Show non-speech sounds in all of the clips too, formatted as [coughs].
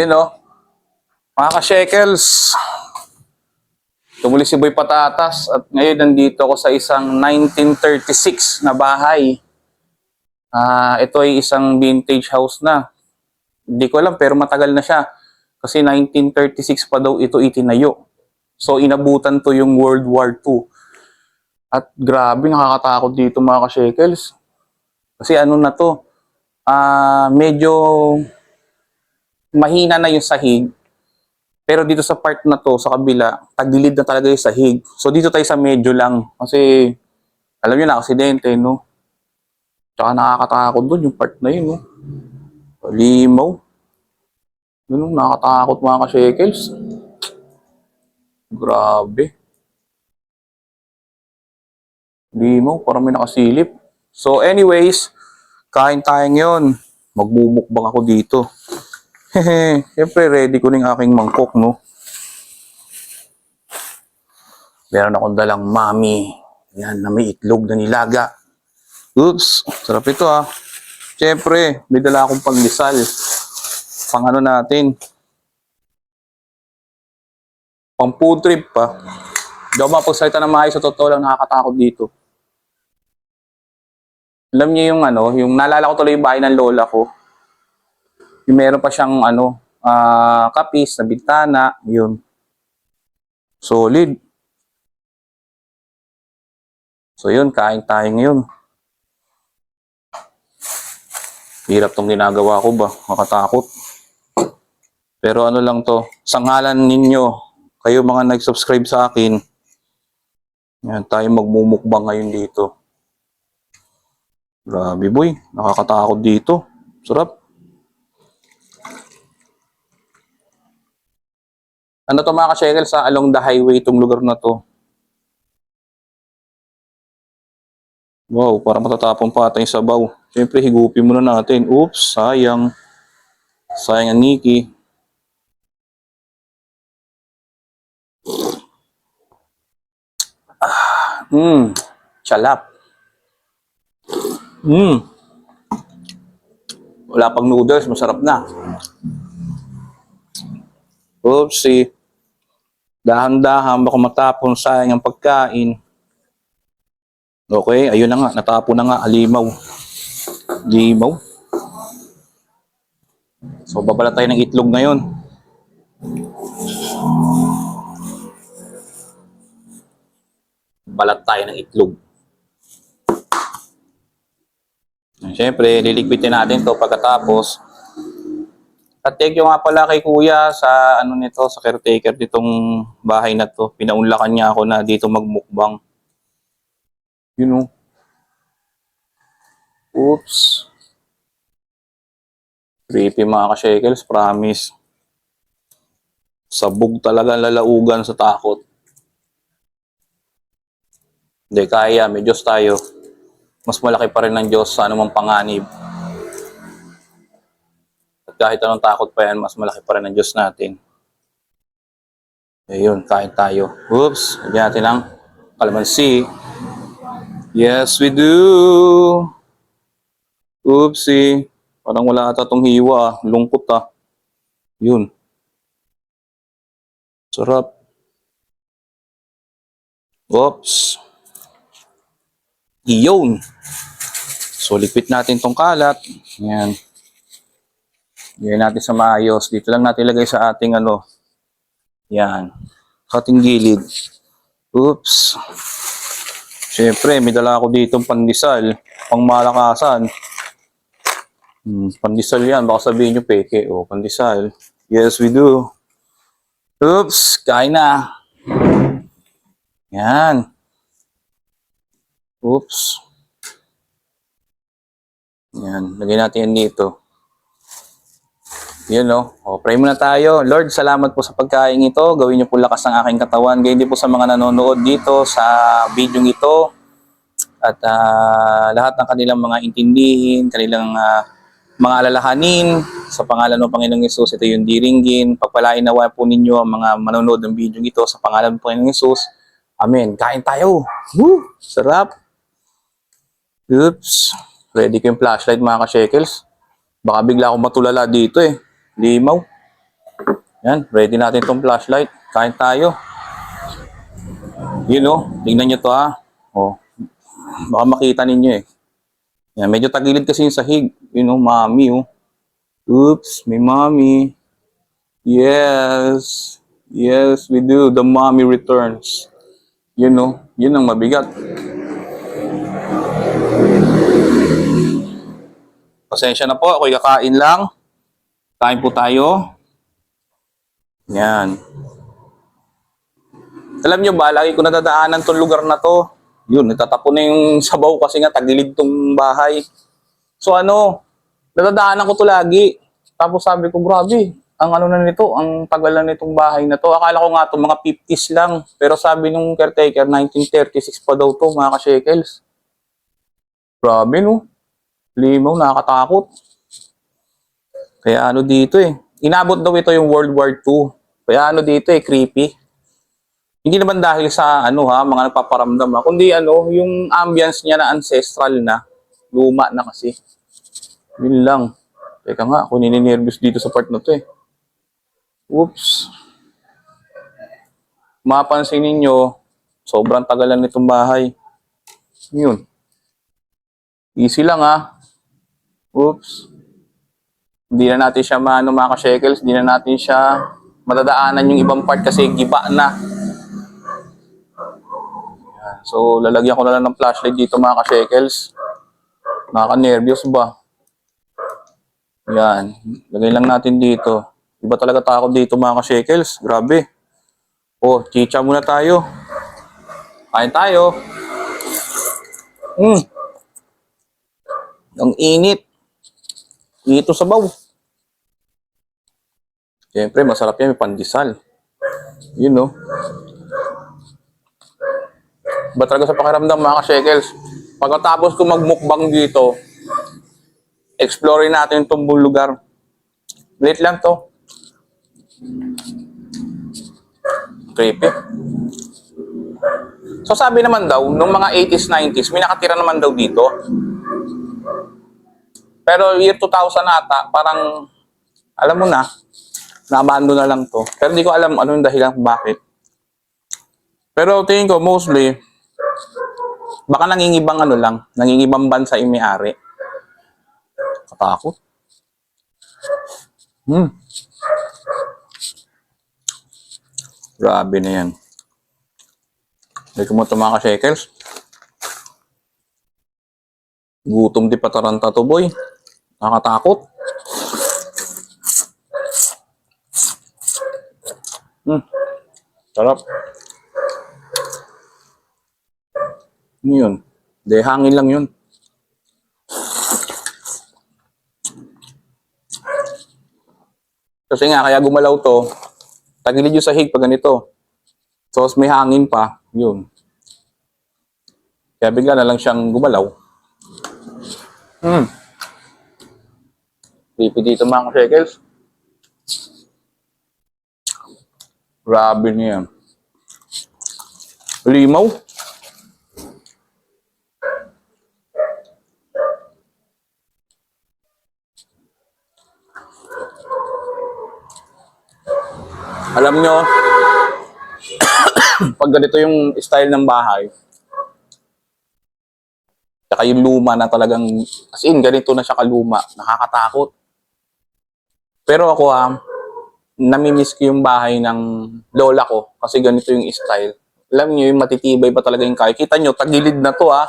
Yun o. Mga ka-shekels. Tumuli si Boy Patatas at ngayon nandito ako sa isang 1936 na bahay. Ah, ito ay isang vintage house na. Hindi ko alam pero matagal na siya. Kasi 1936 pa daw ito itinayo. So inabutan to yung World War II. At grabe nakakatakot dito mga ka-shekels. Kasi ano na to, ah medyo mahina na yung sahig. Pero dito sa part na to, sa kabila, tagilid na talaga yung sahig. So dito tayo sa medyo lang. Kasi, alam nyo na, aksidente, no? Tsaka nakakatakot doon yung part na yun, no? Limaw. No? nakakatakot mga ka-shekels. Grabe. Limaw, parang may nakasilip. So anyways, kain tayo ngayon. Magbubukbang ako dito. Hehe, [laughs] siyempre ready ko ng aking mangkok, no? Meron akong dalang mami. Yan, na may itlog na nilaga. Oops, sarap ito ah. Siyempre, may dala akong panglisal. Pang ano natin. Pang food trip pa. Hindi ako mapagsalita ng maayos sa totoo lang nakakatakot dito. Alam niyo yung ano, yung naalala ko tuloy yung bahay ng lola ko. Yung meron pa siyang ano, ah kapis na bintana, yun. Solid. So yun, kain tayo ngayon. Hirap tong ginagawa ko ba? Makatakot. Pero ano lang to, sa ngalan ninyo, kayo mga nag-subscribe sa akin, yan, tayo magmumukbang ngayon dito. Grabe boy, nakakatakot dito. Sarap. Ano to mga ka-shekel sa along the highway itong lugar na to? Wow, parang matatapon pa ata yung sabaw. Siyempre, higupin muna natin. Oops, sayang. Sayang ang Nikki. Mmm, chalap. Mmm. Wala pang noodles, masarap na. Oopsie. Dahan-dahan, baka matapon sayang ang pagkain. Okay, ayun na nga, natapon na nga, alimaw. Limaw. So, babala tayo ng itlog ngayon. Balat tayo ng itlog. Siyempre, liligpitin natin to pagkatapos. At thank you nga pala kay kuya sa ano nito, sa caretaker nitong bahay na to. Pinaunlakan niya ako na dito magmukbang. You know. Oops. Creepy mga ka-shekels, promise. Sabog talaga ang lalaugan sa takot. Hindi kaya, may Diyos tayo. Mas malaki pa rin ng Diyos sa anumang panganib. Kahit anong takot pa yan, mas malaki pa rin ang Diyos natin. Ayun, kain tayo. Oops, lagyan natin ng kalamansi. Yes, we do. Oopsie. Parang wala ata tong hiwa. Lungkot ah. Yun. Sarap. Oops. Iyon. So, lipit natin tong kalat. Yan. Yan natin sa maayos. Dito lang natin ilagay sa ating ano. Yan. Sa gilid. Oops. Siyempre, may dala ako dito pandesal, pang malakasan. Hmm, pandesal yan, baka sabihin nyo peke. O, pandesal. Yes, we do. Oops, kain na. Yan. Oops. Yan, lagay natin yan dito. Yun no. O, pray muna tayo. Lord, salamat po sa pagkain ito. Gawin niyo po lakas ng aking katawan. Gayun din po sa mga nanonood dito sa video ito. At ah, lahat ng kanilang mga intindihin, kanilang ah, mga alalahanin sa pangalan ng Panginoong Yesus, ito yung diringgin. Pagpalain nawa po ninyo ang mga manonood ng video ito sa pangalan ng Panginoong Yesus. Amen. Kain tayo. Woo! Sarap. Oops. Ready ko yung flashlight mga ka-shekels. Baka bigla akong matulala dito eh. Limaw. Yan. Ready natin itong flashlight. Kain tayo. Yun oh. Tingnan nyo to ha. Oh. Baka makita ninyo eh. Yan. Medyo tagilid kasi yung sahig. Yun oh. Mami oh. Oops. May mommy. Yes. Yes, we do. The mommy returns. You know, yun ang mabigat. Pasensya na po, ako'y kakain lang. Kain po tayo. Yan. Alam nyo ba, lagi ko nadadaanan tong lugar na to. Yun, natatapon na yung [laughs] sabaw kasi nga tagilid tong bahay. So ano, nadadaanan ko to lagi. Tapos sabi ko, grabe, ang ano na nito, ang tagal na nitong bahay na to. Akala ko nga to mga 50s lang. Pero sabi nung caretaker, 1936 pa daw to, mga ka-shekels. Grabe no. Limaw, nakakatakot. Kaya ano dito eh. Inabot daw ito yung World War II. Kaya ano dito eh, creepy. Hindi naman dahil sa ano ha, mga nagpaparamdam ha, kundi ano, yung ambience niya na ancestral na, luma na kasi. Yun lang. Teka nga, ako nininervous dito sa part na to eh. Oops. Mapansin ninyo, sobrang tagalan nitong bahay. Yun. Easy lang ha. Oops. Hindi na natin siya maano mga ka-shekels, hindi na natin siya madadaanan yung ibang part kasi giba na. Yan. So, lalagyan ko na lang ng flashlight dito mga ka-shekels. Nakaka-nervyos ba? Yan. Lagay lang natin dito. Iba talaga takot dito mga ka-shekels. Grabe. Oh, chicha muna tayo. Kain tayo. Hmm. Ang init. Ito sabaw. Siyempre, masarap yan. May pandesal. Yun, no? Ba talaga sa pakiramdam, mga ka-shekels? Pagkatapos ko magmukbang dito, explore natin itong buong lugar. Late lang to. Creepy. So sabi naman daw, nung mga 80s, 90s, may nakatira naman daw dito. Pero year 2000 ata, parang, alam mo na, naabando na lang to. Pero hindi ko alam ano yung dahilan bakit. Pero tingin ko, mostly, baka nangingibang ano lang, nangingibang bansa yung may-ari. Katakot. Hmm. Grabe na yan. Hindi ko mo ito mga ka-shekels. Gutom di pataranta to boy. Nakakatakot. Hmm. Sarap. Ano yun? Hindi, hangin lang yun. Kasi nga, kaya gumalaw to, tagilid yung sahig pag ganito. So, may hangin pa, yun. Kaya bigla na lang siyang gumalaw. Hmm. Creepy dito mga shekels. Grabe niya. Limaw. Alam nyo, [coughs] pag ganito yung style ng bahay, saka yung luma na talagang, as in, ganito na siya kaluma, nakakatakot. Pero ako ha, namimiss ko yung bahay ng lola ko kasi ganito yung style. Alam niyo yung matitibay pa talaga yung kaya. Kita nyo, tagilid na to ha,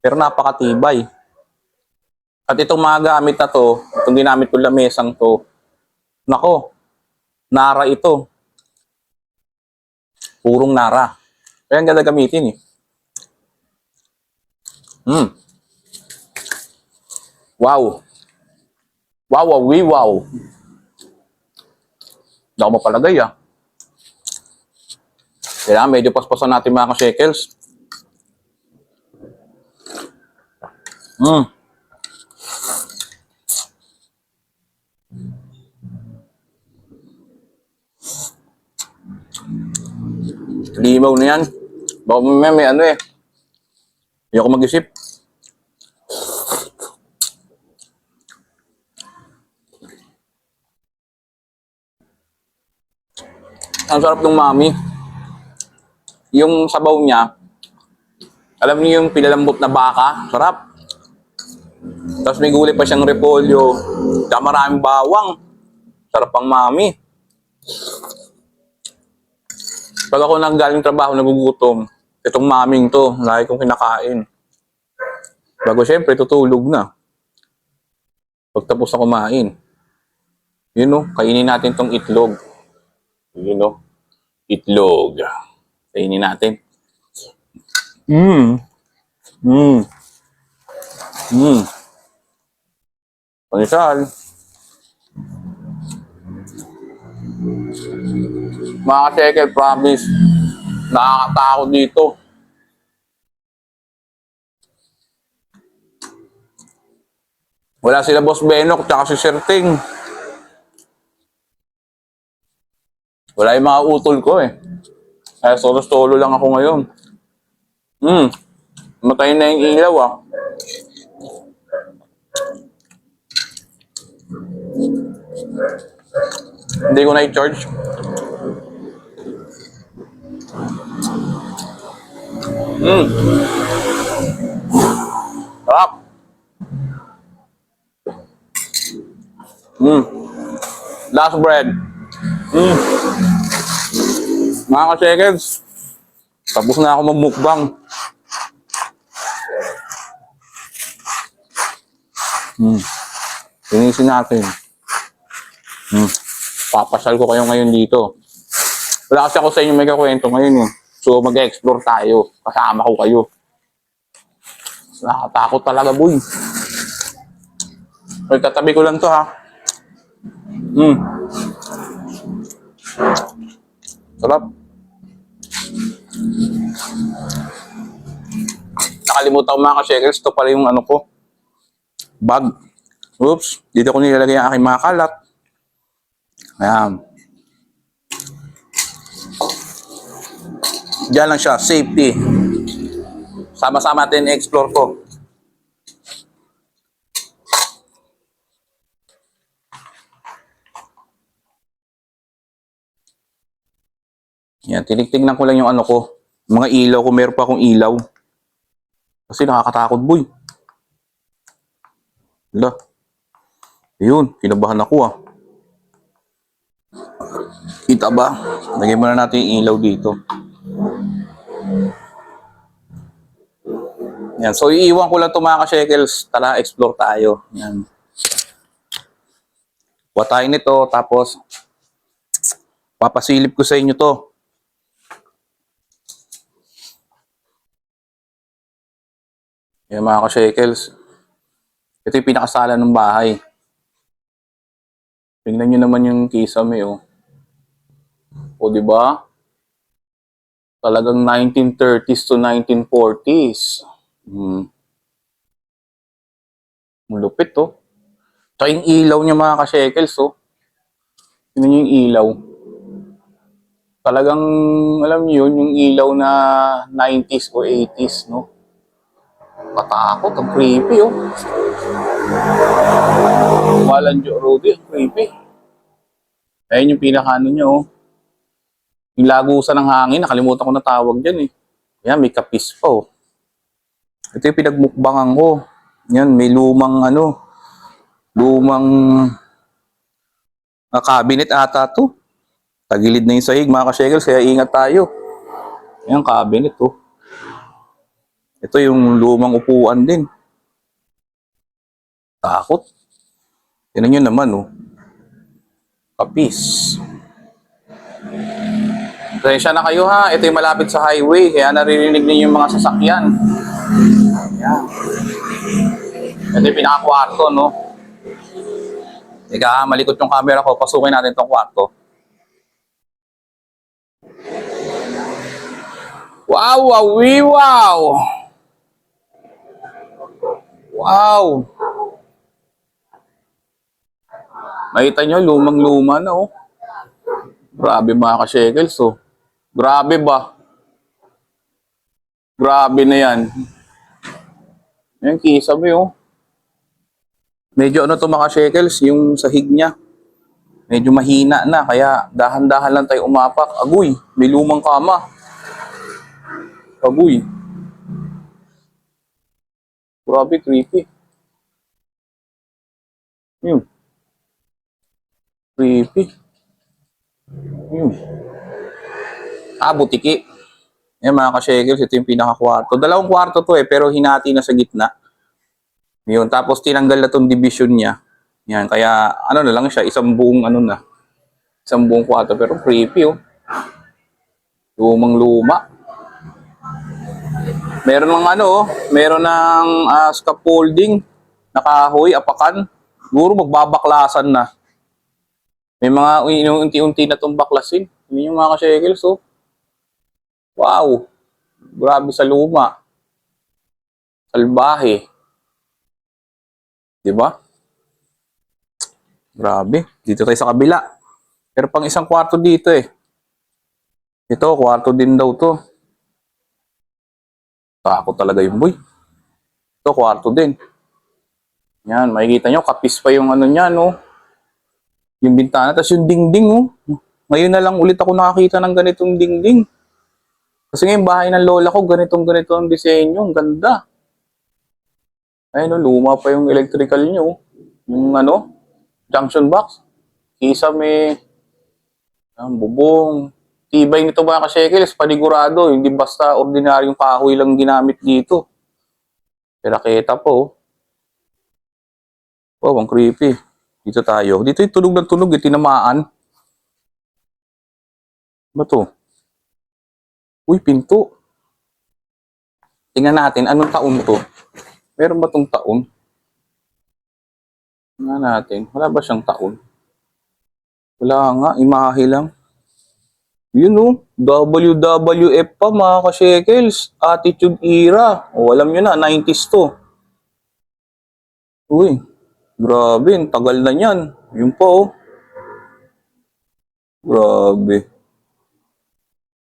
pero napakatibay. At itong mga gamit na to, itong ginamit ko lamesang to, nako, Nara ito. Purong Nara. Kaya ang ganda gamitin eh. Hmm. Wow. Wow, wow, wow. Hindi ako mapalagay ah. Kailangan medyo paspasan natin mga ka-shekels. Hmm. Limaw na yan. Baka may, may ano eh. Hindi ako mag-isip. Ang sarap ng mami. Yung sabaw niya, alam niyo yung pinalambot na baka, sarap. Tapos may gulay pa siyang repolyo, tsaka maraming bawang. Sarap ang mami. Pag ako nanggaling trabaho, nagugutom, itong maming to, lagi kong kinakain. Bago syempre, tutulog na. Pagtapos na kumain. Yun know, kainin natin tong itlog. Yun know, itlog. Kainin natin. Mmm. Mmm. Mmm. Panisal. Mga ka-checker, promise. Nakakatakot dito. Wala sila Boss Benok tsaka si Sir Ting. Wala yung mga utol ko eh. Kaya solo-solo lang ako ngayon. Hmm. Matay na yung ilaw ah. Hindi ko na i-charge. Hmm. Sarap. Hmm. Last bread. Hmm. Mga ka-seconds, tapos na ako magmukbang. Hmm. Tinisin natin. Hmm. Papasal ko kayo ngayon dito. Wala kasi ako sa inyo may kakwento ngayon eh. So mag-explore tayo. Kasama ko kayo. Nakakatakot talaga boy. Ay, tatabi ko lang to ha. Hmm. Sarap. Nakalimutan ko mga ka-shakers. Ito pala yung ano ko. Bag. Oops. Dito ko nilalagay ang aking mga kalat. Ayan. Diyan lang siya. Safety. Sama-sama natin i-explore ko. Yan, tinitignan ko lang yung ano ko. Mga ilaw, kung meron pa akong ilaw. Kasi nakakatakot, boy. Wala. Ayun, kinabahan ako ah. Kita ba? Lagyan muna natin yung ilaw dito. Yan, so iiwan ko lang ito mga ka-shekels. Tara, explore tayo. Yan. Kuha tayo nito, tapos papasilip ko sa inyo to. Yan mga ka-shekels. Ito yung pinakasala ng bahay. Tingnan nyo naman yung kisame, oh. O, di ba? Talagang 1930s to 1940s. Hmm. Malupit, oh. Tsaka yung ilaw niya mga ka-shekels, oh. Tingnan yung ilaw. Talagang, alam niyo yun, yung ilaw na 90s o 80s, no? Patakot, ang creepy, oh. Joe Rudy, ang creepy. Ayun yung pinakaano niya, oh. Yung lagusan ng hangin, nakalimutan ko na tawag dyan, eh. Yan, may kapis pa, oh. Ito yung pinagmukbangan ko. Yan, may lumang, ano, lumang ah, cabinet ata to. Tagilid na yung sahig, mga ka-shekels, kaya ingat tayo. Yan, cabinet, oh. Ito yung lumang upuan din. Takot. Tignan nyo naman, oh. Kapis. Pasensya na kayo ha. Ito yung malapit sa highway. Kaya naririnig ninyo yung mga sasakyan. Yan. Ito yung pinaka-kwarto, no? Teka, malikot yung camera ko. Pasukin natin tong kwarto. Wow, wow, wow! Wow! Nakita nyo, lumang-luma na, oh. Grabe mga ka-shekels, oh. Grabe ba? Grabe na yan. Yan, kisame oh. Medyo ano to mga shekels, yung sahig niya. Medyo mahina na, kaya dahan-dahan lang tayo umapak. Agoy, may lumang kama. Agoy. Grabe, creepy. Yun. Creepy. Yun. Ah, butiki. Yan mga ka-shekels, ito yung pinaka-kwarto. Dalawang kwarto to eh, pero hinati na sa gitna. Yun, tapos tinanggal na tong division niya. Yan, kaya ano na lang siya, isang buong ano na. Isang buong kwarto, pero creepy oh. Lumang luma. Meron ng ano meron ng ah, scaffolding, nakahoy, apakan. Siguro magbabaklasan na. May mga unti-unti na itong baklasin. Yun yung mga ka-shekels oh. Wow! Grabe sa luma. Salbahe. Di ba? Grabe. Dito tayo sa kabila. Pero pang isang kwarto dito eh. Ito, kwarto din daw to. Takot talaga yung boy. Ito, kwarto din. Yan, makikita nyo, kapis pa yung ano niya, no? Yung bintana, tapos yung dingding, oh. Ngayon na lang ulit ako nakakita ng ganitong dingding. Kasi ngayon, bahay ng lola ko, ganitong ganito ang disenyo. Ang ganda. Ayun, no, luma pa yung electrical nyo. Yung ano, junction box. Kisa may ang bubong. Tibay nito mga ka-shekels, panigurado. Hindi basta ordinaryong kahoy lang ginamit dito. Peraketa po. Wow, ang creepy. Dito tayo. Dito yung tunog ng tunog, yung tinamaan. Ba to? Uy, pinto. Tingnan natin, anong taon to? Meron ba tong taon? Tingnan natin. Wala ba siyang taon? Wala nga, imahe lang. Yun o, WWF pa mga ka-shekels. Attitude era. O, alam nyo na, 90s to. Uy, grabe, tagal na yan. Yun pa oh. Grabe.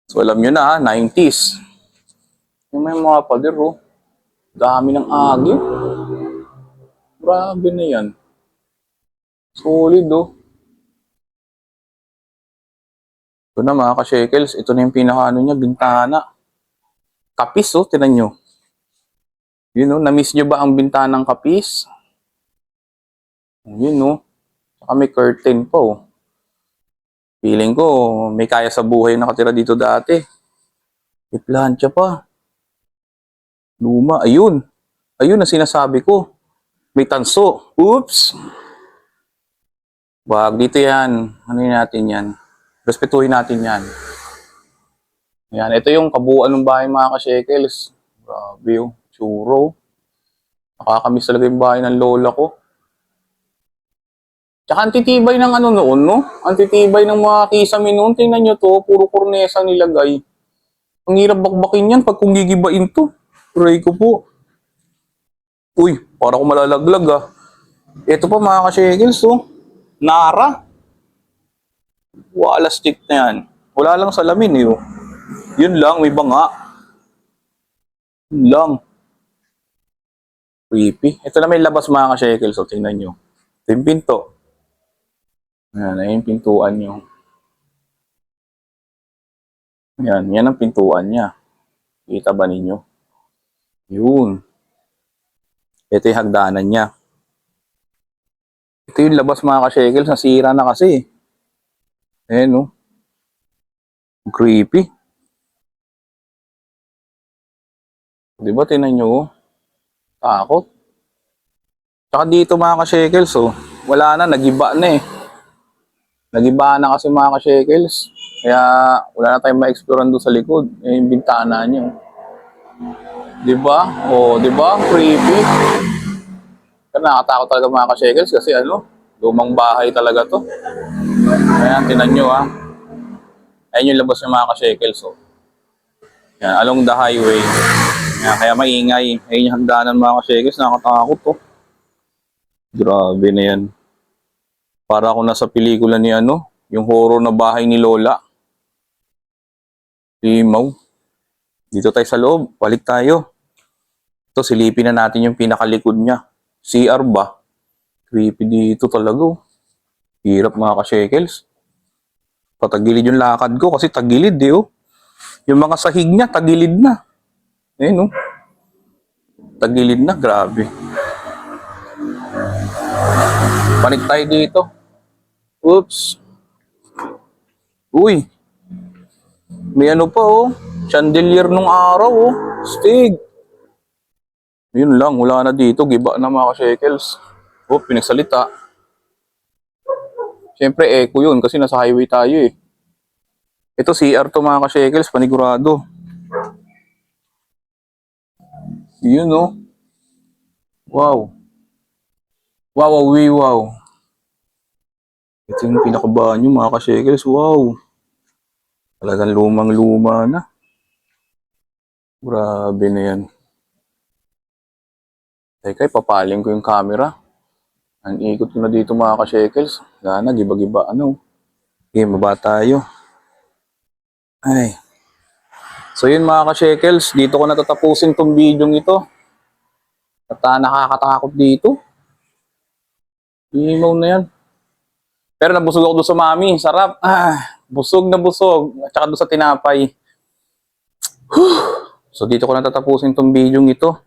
So alam nyo na, 90s. Yung may mga pader oh. Dami ng agyo. Grabe na yan. Solid oh. Ito na mga ka-shekels, ito na yung pinaka ano niya, bintana. Kapis oh, tinan nyo. Yun oh, na-miss nyo ba ang bintana ng kapis? Yun oh. Saka may curtain pa oh. Feeling ko, may kaya sa buhay na nakatira dito dati. May plancha pa. Luma, ayun. Ayun ang sinasabi ko. May tanso. Oops! Wag, dito yan. Ano natin yan? Respetuhin natin yan. Yan, ito yung kabuuan ng bahay mga ka-shekels. Grabe yung churo. Nakakamiss talaga yung bahay ng lola ko. Tsaka antitibay ng ano noon, no? Antitibay ng mga kisame noon. Tingnan nyo to, puro kornesa nilagay. Ang hirap bakbakin yan pag kung gigibain to. Pray ko po. Uy, para ko malalaglag ah. Ito pa mga ka-shekels, oh. Nara. Wala stick na yan. Wala lang salamin eh, oh. Yun lang, may banga. Yun lang. Creepy. Ito na may labas mga ka-shekels, oh. Tingnan nyo. Ito yung pinto. Yan, ayun yung pintuan nyo. Yan, yan ang pintuan niya. Kita ba ninyo? Yun. Ito yung hagdanan niya. Ito yung labas mga ka-shekels, nasira na kasi. Ayan, no? Creepy. Di ba, tinan nyo, oh. Takot. Tsaka dito mga ka-shekels, oh. Wala na, nagiba na eh. Nagiba na kasi mga ka-shekels. Kaya wala na tayong ma-explorean doon sa likod. Eh, yung bintana niyo. Di ba? Oh, di ba? Creepy. Pero nakakatakot talaga mga ka-shekels kasi ano, lumang bahay talaga to. Ayan, tinan nyo ah. Ayan yung labas ng mga ka-shekels oh. Yan, along the highway. Yan, kaya maingay. Ayan yung hagdanan mga ka-shekels, nakakatakot to. Grabe na yan. Para ako nasa pelikula ni ano, yung horror na bahay ni Lola. Limaw. Dito tayo sa loob. Balik tayo. Ito, silipin na natin yung pinakalikod niya. CR ba? Creepy dito talaga. oh. Hirap mga ka-shekels. Patagilid yung lakad ko kasi tagilid eh oh. Yung mga sahig niya, tagilid na. Ayun oh. Tagilid na, grabe. Panik tayo dito. Oops. Uy. May ano pa oh. Chandelier nung araw oh. Stig. Yun lang, wala na dito. Giba na mga ka-shekels. Oh, pinagsalita. Siyempre, echo yun kasi nasa highway tayo eh. Ito, CR to mga ka-shekels, panigurado. Yun oh. Wow. Wow, wow, wow. Ito yung pinakabanyo mga ka-shekels. Wow. Talagang lumang-luma na. Grabe na yan. Teka, ipapaling ko yung camera. Ang ikot ko na dito mga ka-shekels. Gana, giba-giba. Ano? Okay, maba tayo. Ay. So yun mga ka-shekels, dito ko natatapusin tong video ito. At ah, nakakatakot dito. Imaw na yan. Pero nabusog ako doon sa mami. Sarap. Ah, busog na busog. At saka doon sa tinapay. So dito ko natatapusin tong video ito.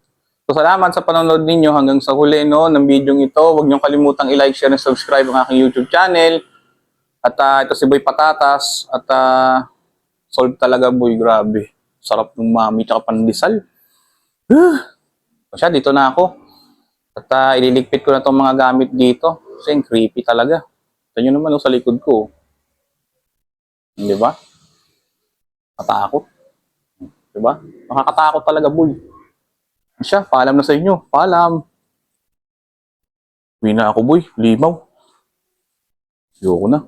So salamat sa panonood ninyo hanggang sa huli no, ng video ito. Huwag niyong kalimutang i-like, share, and subscribe ang aking YouTube channel. At ah, ito si Boy Patatas. At ah, solve talaga boy, grabe. Sarap ng mami tsaka pandesal. O siya, dito na ako. At ah, ililigpit ko na itong mga gamit dito. Kasi creepy talaga. Ito nyo naman oh, sa likod ko. Di ba? Katakot. Di ba? Nakakatakot talaga, boy. Siya, paalam na sa inyo. Paalam. Uwi na ako, boy. Limaw. Ayoko na.